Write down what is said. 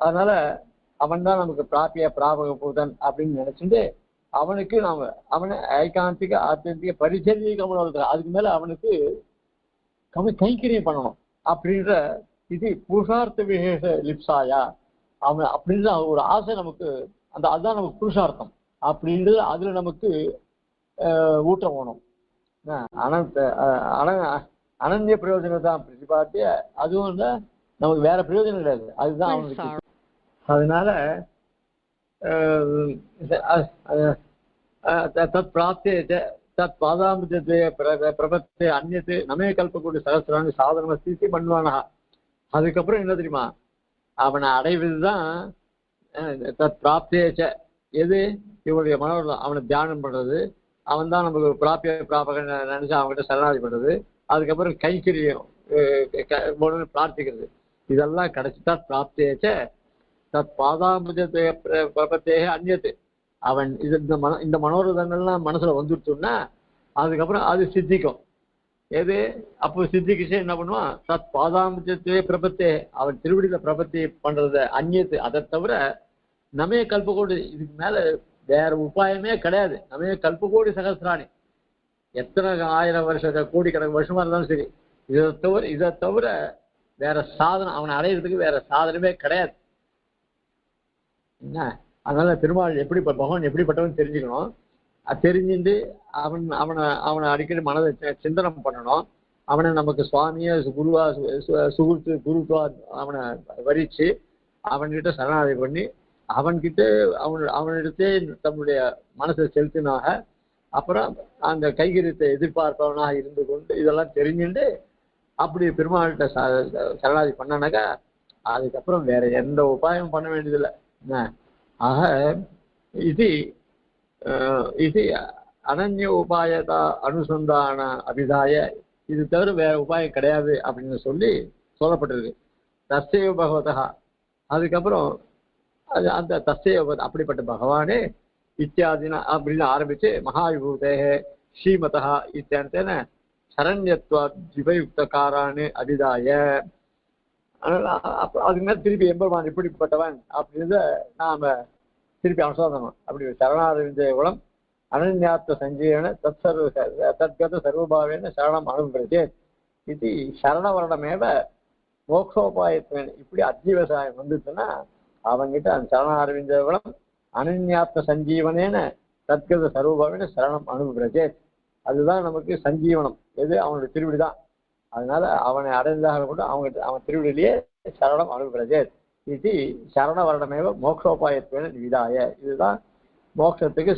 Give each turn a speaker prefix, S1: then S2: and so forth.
S1: அதனால அவன் தான் நமக்கு பிராப்பிய பிராபக பூதன் அப்படின்னு நினைச்சுட்டு அவனுக்கு நாம அவனை ஐகாந்திக ஆத்தியந்திக பரிசரிய கமலம் அதுக்கு மேல அவனுக்கு கம கைங்கரியம் பண்ணணும் அப்படின்ற இது புருஷார்த்த விசேஷ லிப்சாயா? அவன் அப்படின்ற ஒரு ஆசை நமக்கு அந்த அதுதான் நமக்கு புருஷார்த்தம் அப்படின்றது அதுல நமக்கு ஆஹ், ஊட்டம் வேணும். ஆஹ், அனந்த அன அனந்திய பிரயோஜனம் தான் பிரதிபாத்திய அதுவும் வந்து நமக்கு வேற பிரயோஜனம் கிடையாது. அதுதான் அவனுக்கு. அதனால அஹ், தத் பிராப்தே தத் பாதாமிஜத்தை பிரபத்தே அந்நத்து நமே கல்பக்கூடிய சகசிரான சாதனம் ஸ்திதி பண்ணுவானா அதுக்கப்புறம் என்ன தெரியுமா? அவனை அடைவதுதான் தத் பிராப்தே எது? இவனுடைய மனோரம் அவனை தியானம் பண்றது. அவன் தான் நமக்கு பிராப்பிய பிராபக நினைச்சு அவன்கிட்ட சரணாதி பண்றது. அதுக்கப்புறம் கைக்கரியம் பிரார்த்திக்கிறது. இதெல்லாம் கிடைச்சிட்டா பிராப்தேச்ச தத் பாதாமுஜத்தை பிரபத்தேக அந்நியத்து அவன் இது இந்த மன இந்த மனோரதங்கள்லாம் மனசுல வந்துடுச்சுன்னா அதுக்கப்புறம் அது சித்திக்கும். எது? அப்போ சித்திக்கிச்சு என்ன பண்ணுவான்? தத் பாதாமுஜத்தை பிரபத்தே அவன் திருவடியில பிரபத்தி பண்றத அந்நியத்து அதை தவிர நமே கல்பகோடி இதுக்கு மேல வேற உபாயமே கிடையாது. நமே கல்பகோடி சகசிராணி. எத்தனை ஆயிரம் வருஷ கோடிக்கணக்கு வருஷமா இருந்தாலும் சரி. இதை தவிர இதை தவிர வேற சாதனம் அவனை அடையிறதுக்கு வேற சாதனமே கிடையாது. என்ன? அதனால பெருமாள் எப்படி பகவான் எப்படிப்பட்டவன் தெரிஞ்சுக்கணும். அது தெரிஞ்சுட்டு அவன் அவனை அவனை அடிக்கடி மனதை சிந்தனம் பண்ணணும். அவனை நமக்கு சுவாமியை குருவா சு- சு- அவனை வரிச்சு அவன்கிட்ட சரணாதி பண்ணி அவன்கிட்ட அவன் அவனிடத்தே தன்னுடைய மனசை செலுத்தினாக அப்புறம் அந்த கைகரியத்தை எதிர்பார்ப்பவனாக இருந்து கொண்டு இதெல்லாம் தெரிஞ்சுட்டு அப்படி பெருமாள்கிட்ட சரணாதி பண்ணனாக்கா அதுக்கப்புறம் வேற எந்த உபாயமும் பண்ண வேண்டியதில்லை. என்ன ஆக இது அஹ், இது அனன்ய உபாயதா அனுசந்தான அபிதாய இது தவிர வேற உபாயம் கிடையாது அப்படின்னு சொல்லி சொல்லப்பட்டிருக்கு. தஸ்தேவ பகவதா. அதுக்கப்புறம் அது அந்த தஸ்தேவ அப்படிப்பட்ட பகவானே இத்தியாதினா அப்படின்னு ஆரம்பிச்சு மகாவிபூதேக ஸ்ரீமதா இத்தியாந்தேன சரண்யத்வா ஜிபயுக்த காரானு அபிதாய. அதனால அதுக்கு மேலே திருப்பி எம்பெருமான் இப்படிப்பட்டவன் அப்படின்றத நாம் திருப்பி அனுசோதனம் அப்படி சரணாரவிந்த குலம் அனன்யாத்த சஞ்சீவன தத் சர்வ தத்கத சர்வபாவேன சரணம் அனுபவிச்சே இது சரணவரணமேவ மோக்ஷோபாயத்துவன் இப்படி அத்தியவசாயம் வந்துச்சுன்னா அவங்கிட்ட அந்த சரணாரவிந்த குலம் அனன்யாத்த சஞ்சீவனேன தத்கத சர்வபாவேன சரணம் அனுபவிச்சே அதுதான் நமக்கு சஞ்சீவனம். எது? அவனுடைய திருவிடி தான். அதனால அவனை அடைந்தாக கூட அவங்க அவன் திருவிழிலேயே சரணம் அனுபவிக்கிறதே இது சரண வருடமேவ மோக்ஷோபாயத்துவன விதாய இதுதான் மோட்சத்துக்கு